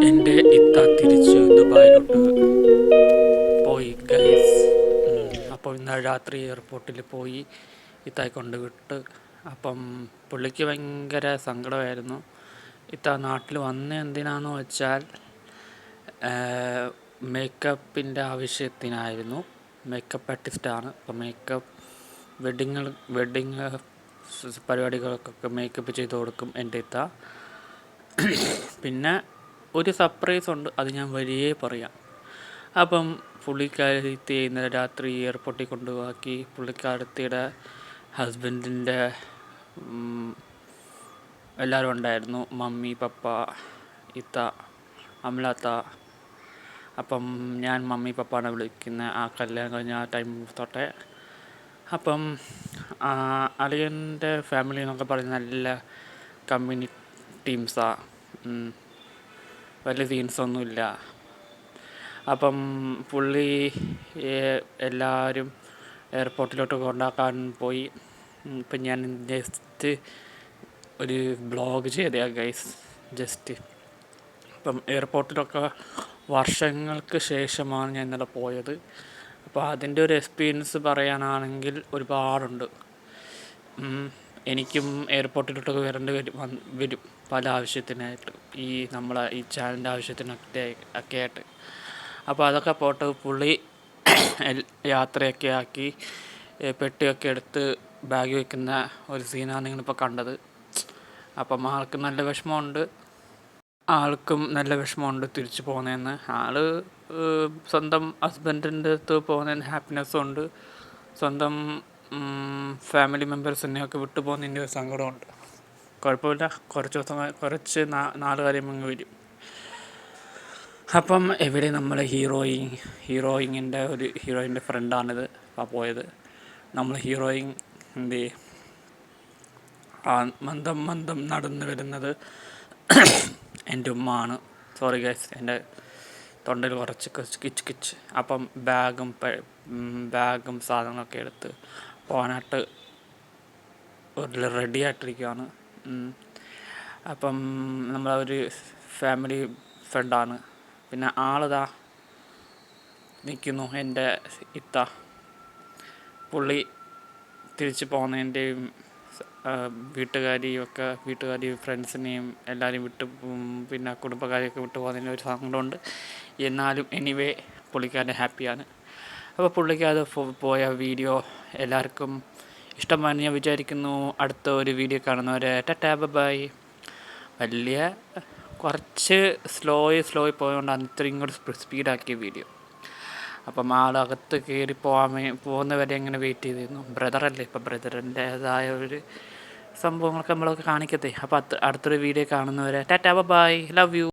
എന്റെ ഇത്ത തിരിച്ച് ദുബായിലോട്ട് പോയി ഗൈസ് അപ്പോൾ ഇന്ന് രാത്രി എയർപോർട്ടിൽ പോയി ഇത്തായി കൊണ്ട് വിട്ട്. അപ്പം പുള്ളിക്ക് ഭയങ്കര സങ്കടമായിരുന്നു. ഇത്ത നാട്ടിൽ വന്ന എന്തിനാന്ന് വെച്ചാൽ മേക്കപ്പിന്റെ ആവശ്യത്തിനായിരുന്നു. മേക്കപ്പ് ആർട്ടിസ്റ്റാണ് അപ്പോൾ മേക്കപ്പ് വെഡിങ്ങൾ വെഡിങ് പരിപാടികൾക്കൊക്കെ മേക്കപ്പ് ചെയ്ത് കൊടുക്കും എന്റെ ഇത്ത. പിന്നെ ഒരു സർപ്രൈസ് ഉണ്ട് അത് ഞാൻ വലിയേ പറയാം. അപ്പം പുള്ളിക്കാരത്തി ഇന്നലെ രാത്രി എയർപോർട്ടിൽ കൊണ്ടുപോക്കി പുള്ളിക്കാരത്തിയുടെ ഹസ്ബൻഡിന്റെ എല്ലാവരും ഉണ്ടായിരുന്നു. മമ്മി പപ്പ ഇത്ത അമലാത്ത. അപ്പം ഞാൻ മമ്മി പപ്പാണ് വിളിക്കുന്നത് ആ കല്യാണം കഴിഞ്ഞ ആ ടൈം തൊട്ടേ. അപ്പം അളിയന്റെ ഫാമിലി എന്നൊക്കെ പറയുന്ന നല്ല കമ്മ്യൂണി ടീംസാണ് വലിയ സീൻസൊന്നുമില്ല. അപ്പം പുള്ളി എല്ലാവരും എയർപോർട്ടിലോട്ട് കൊണ്ടാക്കാൻ പോയി. ഇപ്പം ഞാൻ ജസ്റ്റ് ഒരു ബ്ലോഗ് ചെയ്തയാ ഗൈസ് ജസ്റ്റ്. ഇപ്പം എയർപോർട്ടിലൊക്കെ വർഷങ്ങൾക്ക് ശേഷമാണ് ഞാൻ ഇന്നലെ പോയത്. അപ്പോൾ അതിന്റെ ഒരു എക്സ്പീരിയൻസ് പറയാനാണെങ്കിൽ ഒരുപാടുണ്ട്. എനിക്കും എയർപോർട്ടിലോട്ടൊക്കെ വരേണ്ടി വരും വരും പല ആവശ്യത്തിനായിട്ട്. ഈ നമ്മളെ ഈ ചാനലിന്റെ ആവശ്യത്തിനൊക്കെ ഒക്കെ ആയിട്ട്. അപ്പോൾ അതൊക്കെ പോട്ട് പുള്ളി യാത്രയൊക്കെ ആക്കി പെട്ടിയൊക്കെ എടുത്ത് ബാഗ് വെക്കുന്ന ഒരു സീനാണ് നിങ്ങളിപ്പോൾ കണ്ടത്. അപ്പം ആൾക്ക് നല്ല വിഷമമുണ്ട്. ആൾക്കും നല്ല വിഷമമുണ്ട് തിരിച്ചു പോകുന്നതെന്ന് ആൾ സ്വന്തം ഹസ്ബൻഡിന്റെ അടുത്ത് പോകുന്നതിന് ഹാപ്പിനെസ്സും ഉണ്ട്. സ്വന്തം ഫാമിലി മെമ്പേഴ്സിനെയൊക്കെ വിട്ടു പോകുന്നതിന്റെ ഒരു സങ്കടമുണ്ട്. കുഴപ്പമില്ല. കുറച്ച് ദിവസം കുറച്ച് നാല് കാര്യം അങ്ങ് വരും. അപ്പം എവിടെ നമ്മൾ ഹീറോയിൻ ഹീറോയിങ്ങിന്റെ ഒരു ഹീറോയിന്റെ ഫ്രണ്ടാണിത് ആ പോയത്. നമ്മൾ ഹീറോയിൻ എന്ത് മന്ദം മന്ദം നടന്നു വരുന്നത് എന്റെ ഉമ്മ ആണ് സോറി ഗൈസ് എന്റെ തൊണ്ടയിൽ കുറച്ച് കിച്ച് കിച്ച് അപ്പം ബാഗും ബാഗും സാധനങ്ങളൊക്കെ എടുത്ത് പോകാനായിട്ട് ഒരു റെഡി ആയിട്ടിരിക്കുകയാണ് അപ്പം നമ്മളൊരു ഫാമിലി ഫ്രണ്ടാണ്. പിന്നെ ആളിതാ നിൽക്കുന്നു എന്റെ ഇത്ത. പുള്ളി തിരിച്ചു പോകുന്നതിന്റെയും വീട്ടുകാരിയും ഒക്കെ വീട്ടുകാരെയും ഫ്രണ്ട്സിനെയും എല്ലാവരെയും വിട്ട് പിന്നെ കുടുംബക്കാരെയൊക്കെ വിട്ടു പോകുന്നതിന് ഒരു സങ്കടമുണ്ട്. എന്നാലും എനിവേ പുള്ളിക്കാരൻ ഹാപ്പിയാണ്. അപ്പോൾ പുള്ളിക്ക് അത് പോയ വീഡിയോ എല്ലാവർക്കും ഇഷ്ടമാണ് ഞാൻ വിചാരിക്കുന്നു. അടുത്ത ഒരു വീഡിയോ കാണുന്നവരെ ടാബ് ബൈ വലിയ കുറച്ച് സ്ലോയി സ്ലോയി പോയതുകൊണ്ടാണ് ഇത്രയും കൂടി സ്പീഡാക്കിയ വീഡിയോ. അപ്പം ആളകത്ത് കയറി പോകാൻ പോകുന്നവരെ എങ്ങനെ വെയിറ്റ് ചെയ്തിരുന്നു. ബ്രദറല്ലേ ഇപ്പം ബ്രദറിന്റേതായ ഒരു സംഭവങ്ങളൊക്കെ നമ്മളൊക്കെ കാണിക്കത്തെ അപ്പോൾ അടുത്തൊരു വീഡിയോ കാണുന്നവരെ ടാറ്റാ ബൈ ലവ് യു